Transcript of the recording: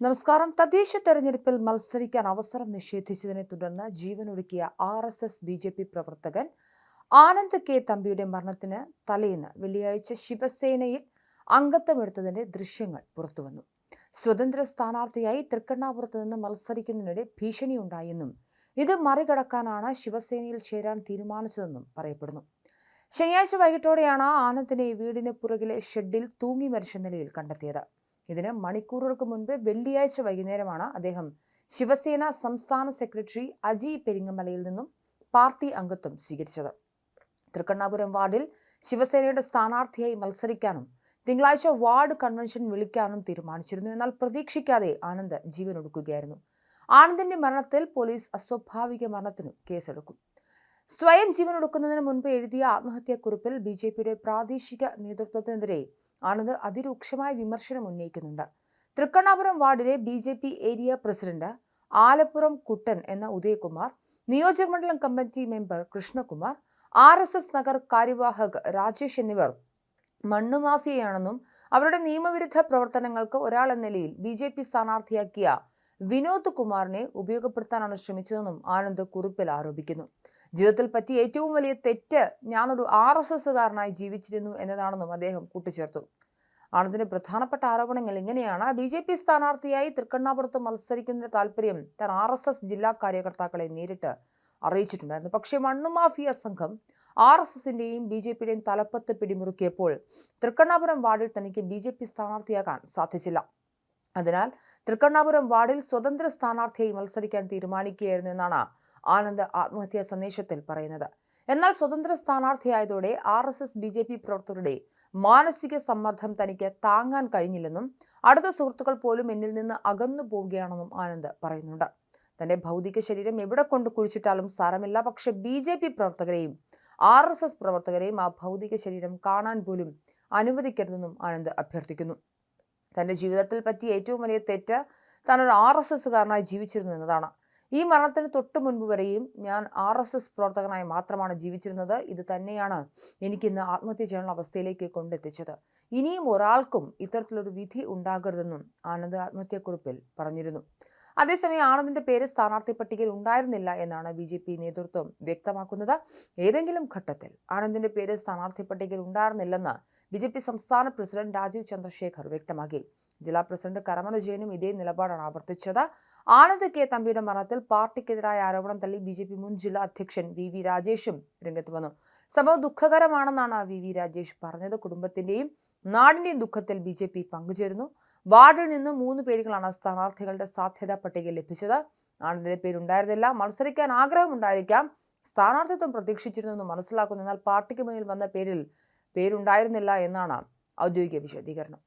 നമസ്കാരം. തദ്ദേശ തെരഞ്ഞെടുപ്പിൽ മത്സരിക്കാൻ അവസരം നിഷേധിച്ചതിനെ തുടർന്ന് ജീവനൊടുക്കിയ R S S B J P പ്രവർത്തകൻ ആനന്ദ് കെ തമ്പിയുടെ മരണത്തിന് തലേന്ന് വെള്ളിയാഴ്ച ശിവസേനയിൽ അംഗത്വമെടുത്തതിന്റെ ദൃശ്യങ്ങൾ പുറത്തുവന്നു. സ്വതന്ത്ര സ്ഥാനാർത്ഥിയായി തൃക്കണ്ണാപുരത്ത് നിന്ന് മത്സരിക്കുന്നതിനിടെ ഭീഷണിയുണ്ടായെന്നും ഇത് മറികടക്കാനാണ് ശിവസേനയിൽ ചേരാൻ തീരുമാനിച്ചതെന്നും പറയപ്പെടുന്നു. ശനിയാഴ്ച വൈകിട്ടോടെയാണ് ആനന്ദിനെ വീടിന് പുറകിലെ ഷെഡിൽ തൂങ്ങി മരിച്ച നിലയിൽ കണ്ടെത്തിയത്. ഇതിന് മണിക്കൂറുകൾക്ക് മുൻപ് വെള്ളിയാഴ്ച വൈകുന്നേരമാണ് അദ്ദേഹം ശിവസേന സംസ്ഥാന സെക്രട്ടറി അജി പെരിങ്ങമലയിൽ നിന്നും പാർട്ടി അംഗത്വം സ്വീകരിച്ചത്. തൃക്കണ്ണാപുരം വാർഡിൽ ശിവസേനയുടെ സ്ഥാനാർത്ഥിയായി മത്സരിക്കാനും തിങ്കളാഴ്ച വാർഡ് കൺവെൻഷൻ വിളിക്കാനും തീരുമാനിച്ചിരുന്നു. എന്നാൽ പ്രതീക്ഷിക്കാതെ ആനന്ദ് ജീവനൊടുക്കുകയായിരുന്നു. ആനന്ദിന്റെ മരണത്തിൽ പോലീസ് അസ്വാഭാവിക മരണത്തിനും കേസെടുക്കും. സ്വയം ജീവനൊടുക്കുന്നതിന് മുൻപ് എഴുതിയ ആത്മഹത്യാക്കുറിപ്പിൽ ബി ജെ പിയുടെ പ്രാദേശിക നേതൃത്വത്തിനെതിരെ ആനന്ദ് അതിരൂക്ഷമായ വിമർശനം ഉന്നയിക്കുന്നുണ്ട്. തൃക്കണ്ണാപുരം വാർഡിലെ B J P area president Alappuram Kuttan എന്ന ഉദയകുമാർ നിയോജകമണ്ഡലം committee member Krishnakumar R S S Nagar കാര്യവാഹക് രാജേഷ് എന്നിവർ മണ്ണുമാഫിയയാണെന്നും അവരുടെ നിയമവിരുദ്ധ പ്രവർത്തനങ്ങൾക്ക് ഒരാൾ എന്ന നിലയിൽ ബി ജെ പി സ്ഥാനാർത്ഥിയാക്കിയ വിനോദ് കുമാറിനെ ഉപയോഗപ്പെടുത്താനാണ് ശ്രമിച്ചതെന്നും ആനന്ദ് കുറിപ്പിൽ ആരോപിക്കുന്നു. ജീവിതത്തിൽ പറ്റിയ ഏറ്റവും വലിയ തെറ്റ് ഞാനൊരു ആർ എസ് എസ്സുകാരനായി ജീവിച്ചിരുന്നു എന്നതാണെന്നും അദ്ദേഹം കൂട്ടിച്ചേർത്തു. ആണതിന് പ്രധാനപ്പെട്ട ആരോപണങ്ങൾ ഇങ്ങനെയാണ്. ബി ജെ പി സ്ഥാനാർത്ഥിയായി തൃക്കണ്ണാപുരത്ത് മത്സരിക്കുന്നതിന്റെ താല്പര്യം താൻ ആർ എസ് എസ് ജില്ലാ കാര്യകർത്താക്കളെ നേരിട്ട് അറിയിച്ചിട്ടുണ്ടായിരുന്നു. പക്ഷേ മണ്ണുമാഫിയ സംഘം ആർ എസ് എസിന്റെയും ബി ജെ പിയുടെയും തലപ്പത്ത് പിടിമുറുക്കിയപ്പോൾ തൃക്കണ്ണാപുരം വാർഡിൽ തനിക്ക് ബി ജെ പി സ്ഥാനാർത്ഥിയാകാൻ സാധിച്ചില്ല. അതിനാൽ തൃക്കണ്ണാപുരം വാർഡിൽ സ്വതന്ത്ര സ്ഥാനാർത്ഥിയായി മത്സരിക്കാൻ തീരുമാനിക്കുകയായിരുന്നു എന്നാണ് ആനന്ദ് ആത്മഹത്യാ സന്ദേശത്തിൽ പറയുന്നത്. എന്നാൽ സ്വതന്ത്ര സ്ഥാനാർത്ഥിയായതോടെ R S S B J P പ്രവർത്തകരുടെ മാനസിക സമ്മർദ്ദം തനിക്ക് താങ്ങാൻ കഴിഞ്ഞില്ലെന്നും അടുത്ത സുഹൃത്തുക്കൾ പോലും എന്നിൽ നിന്ന് അകന്നു പോവുകയാണെന്നും ആനന്ദ് പറയുന്നുണ്ട്. തന്റെ ഭൗതിക ശരീരം എവിടെ കൊണ്ട് കുഴിച്ചിട്ടാലും സാരമില്ല. പക്ഷെ ബി ജെ പി പ്രവർത്തകരെയും ആർ എസ് എസ് പ്രവർത്തകരെയും ആ ഭൗതിക ശരീരം കാണാൻ പോലും അനുവദിക്കരുതെന്നും ആനന്ദ് അഭ്യർത്ഥിക്കുന്നു. തന്റെ ജീവിതത്തിൽ പറ്റിയ ഏറ്റവും വലിയ തെറ്റ് താൻ ഒരു ആർ എസ് എസ്സുകാരനായി ജീവിച്ചിരുന്നു എന്നതാണ്. ഈ മരണത്തിന് തൊട്ടു മുൻപ് വരെയും ഞാൻ ആർ എസ് എസ് പ്രവർത്തകനായി മാത്രമാണ് ജീവിച്ചിരുന്നത്. ഇത് തന്നെയാണ് എനിക്കിന്ന് ആത്മഹത്യ ചെയ്യാനുള്ള അവസ്ഥയിലേക്ക് കൊണ്ടെത്തിച്ചത്. ഇനിയും ഒരാൾക്കും ഇത്തരത്തിലൊരു വിധി ഉണ്ടാകരുതെന്നും ആനന്ദ് ആത്മഹത്യാക്കുറിപ്പിൽ പറഞ്ഞിരുന്നു. അതേസമയം ആനന്ദിന്റെ പേര് സ്ഥാനാർത്ഥി പട്ടികയിൽ ഉണ്ടായിരുന്നില്ല എന്നാണ് ബി ജെ പി നേതൃത്വം വ്യക്തമാക്കുന്നത്. ഏതെങ്കിലും ഘട്ടത്തിൽ ആനന്ദിന്റെ പേര് സ്ഥാനാർത്ഥി പട്ടികയിൽ ഉണ്ടായിരുന്നില്ലെന്ന് ബി ജെ പി സംസ്ഥാന പ്രസിഡന്റ് രാജീവ് ചന്ദ്രശേഖർ വ്യക്തമാക്കി. ജില്ലാ പ്രസിഡന്റ് കരമന ജയനും ഇതേ നിലപാടാണ് ആവർത്തിച്ചത്. ആനന്ദ് കെ തമ്പിയുടെ മരണത്തിൽ പാർട്ടിക്കെതിരായ ആരോപണം തള്ളി ബി ജെ പി മുൻ ജില്ലാ അധ്യക്ഷൻ വി വി രാജേഷും രംഗത്ത് വന്നു. സംഭവം ദുഃഖകരമാണെന്നാണ് വി വി രാജേഷ് പറഞ്ഞത്. കുടുംബത്തിന്റെയും നാടിന്റെയും ദുഃഖത്തിൽ ബി ജെ പി പങ്കുചേരുന്നു. വാർഡിൽ നിന്ന് മൂന്ന് പേരുകളാണ് സ്ഥാനാർത്ഥികളുടെ സാധ്യതാ പട്ടികയിൽ ലഭിച്ചത്. ആനന്ദിന്റെ പേരുണ്ടായിരുന്നില്ല. മത്സരിക്കാൻ ആഗ്രഹമുണ്ടായിരിക്കാം. സ്ഥാനാർത്ഥിത്വം പ്രതീക്ഷിച്ചിരുന്നു മനസ്സിലാക്കുന്നു. എന്നാൽ പാർട്ടിക്ക് മുന്നിൽ വന്ന പേരിൽ പേരുണ്ടായിരുന്നില്ല എന്നാണ് ഔദ്യോഗിക വിശദീകരണം.